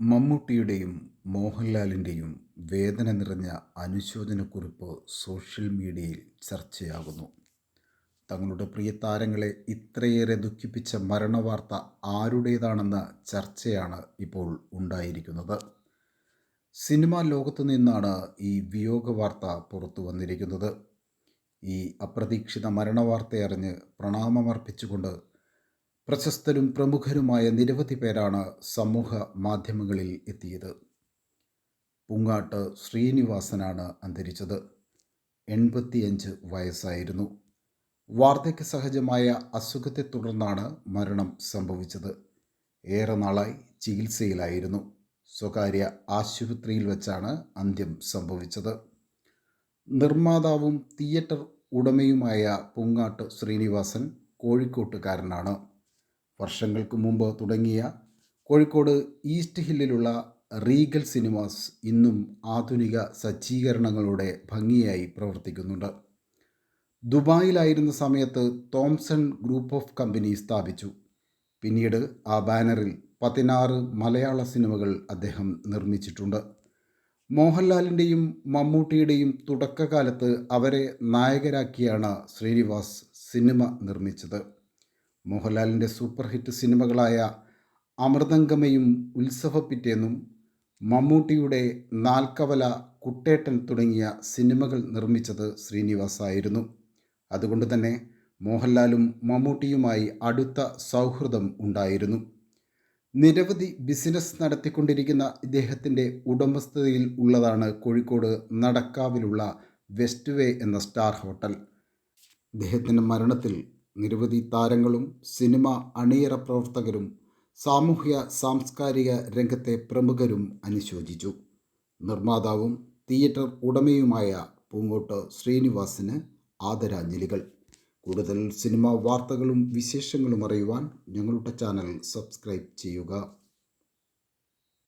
മമ്മൂട്ടിയുടെയും മോഹൻലാലിന്റെയും വേദന നിറഞ്ഞ അനുശോചനക്കുറിപ്പ് സോഷ്യൽ മീഡിയയിൽ ചർച്ചയാകുന്നു. തങ്ങളുടെ പ്രിയ താരങ്ങളെ ഇത്രയേറെ ദുഃഖിപ്പിച്ച മരണവാർത്ത ആരുടേതാണെന്ന ചർച്ചയാണ് ഇപ്പോൾ ഉണ്ടായിരിക്കുന്നത്. സിനിമാ ലോകത്തു നിന്നാണ് ഈ വിയോഗ വാർത്ത പുറത്തു വന്നിരിക്കുന്നത്. ഈ അപ്രതീക്ഷിത മരണവാർത്തയറിഞ്ഞ് പ്രണാമമർപ്പിച്ചുകൊണ്ട് പ്രശസ്തരും പ്രമുഖരുമായ നിരവധി പേരാണ് സമൂഹ മാധ്യമങ്ങളിൽ എത്തിയത്. പൂങ്ങാട്ട് ശ്രീനിവാസനാണ് അന്തരിച്ചത്. എൺപത്തിയഞ്ച് വയസ്സായിരുന്നു. വാർദ്ധക്യ സഹജമായ അസുഖത്തെ തുടർന്നാണ് മരണം സംഭവിച്ചത്. ഏറെ നാളായി ചികിത്സയിലായിരുന്നു. സ്വകാര്യ ആശുപത്രിയിൽ വെച്ചാണ് അന്ത്യം സംഭവിച്ചത്. നിർമ്മാതാവും തിയേറ്റർ ഉടമയുമായ പൂങ്ങാട്ട് ശ്രീനിവാസൻ കോഴിക്കോട്ടുകാരനാണ്. വർഷങ്ങൾക്ക് മുമ്പ് തുടങ്ങിയ കോഴിക്കോട് ഈസ്റ്റ് ഹില്ലിലുള്ള റീഗൽ സിനിമാസ് ഇന്നും ആധുനിക സജ്ജീകരണങ്ങളുടെ ഭംഗിയായി പ്രവർത്തിക്കുന്നുണ്ട്. ദുബായിലായിരുന്ന സമയത്ത് തോംസൺ ഗ്രൂപ്പ് ഓഫ് കമ്പനി സ്ഥാപിച്ചു. പിന്നീട് ആ ബാനറിൽ പതിനാറ് മലയാള സിനിമകൾ അദ്ദേഹം നിർമ്മിച്ചിട്ടുണ്ട്. മോഹൻലാലിന്റെയും മമ്മൂട്ടിയുടെയും തുടക്കകാലത്ത് അവരെ നായകരാക്കിയാണ് ശ്രീനിവാസ് സിനിമ നിർമ്മിച്ചത്. മോഹൻലാലിന്റെ സൂപ്പർ ഹിറ്റ് സിനിമകളായ അമൃതംഗമയും ഉത്സവപ്പിറ്റേന്നും മമ്മൂട്ടിയുടെ നാൽക്കവല കുട്ടേട്ടൻ തുടങ്ങിയ സിനിമകൾ നിർമ്മിച്ചത് ശ്രീനിവാസായിരുന്നു. അതുകൊണ്ട് തന്നെ മോഹൻലാലും മമ്മൂട്ടിയുമായി അടുത്ത സൗഹൃദം ഉണ്ടായിരുന്നു. നിരവധി ബിസിനസ് നടത്തിക്കൊണ്ടിരിക്കുന്ന ഇദ്ദേഹത്തിന്റെ ഉടമസ്ഥതയിൽ ഉള്ളതാണ് കോഴിക്കോട് നടക്കാവിലുള്ള വെസ്റ്റ് വേ എന്ന സ്റ്റാർ ഹോട്ടൽ. ഇദ്ദേഹത്തിന്റെ മരണത്തിൽ നിരവധി താരങ്ങളും സിനിമ അണിയറ പ്രവർത്തകരും സാമൂഹ്യ സാംസ്കാരിക രംഗത്തെ പ്രമുഖരും അനുശോചിച്ചു. നിർമ്മാതാവും തിയേറ്റർ ഉടമയുമായ പൂങ്കോട്ട് ശ്രീനിവാസിന് ആദരാഞ്ജലികൾ. കൂടുതൽ സിനിമാ വാർത്തകളും വിശേഷങ്ങളും അറിയുവാൻ ഞങ്ങളുടെ ചാനൽ സബ്സ്ക്രൈബ് ചെയ്യുക.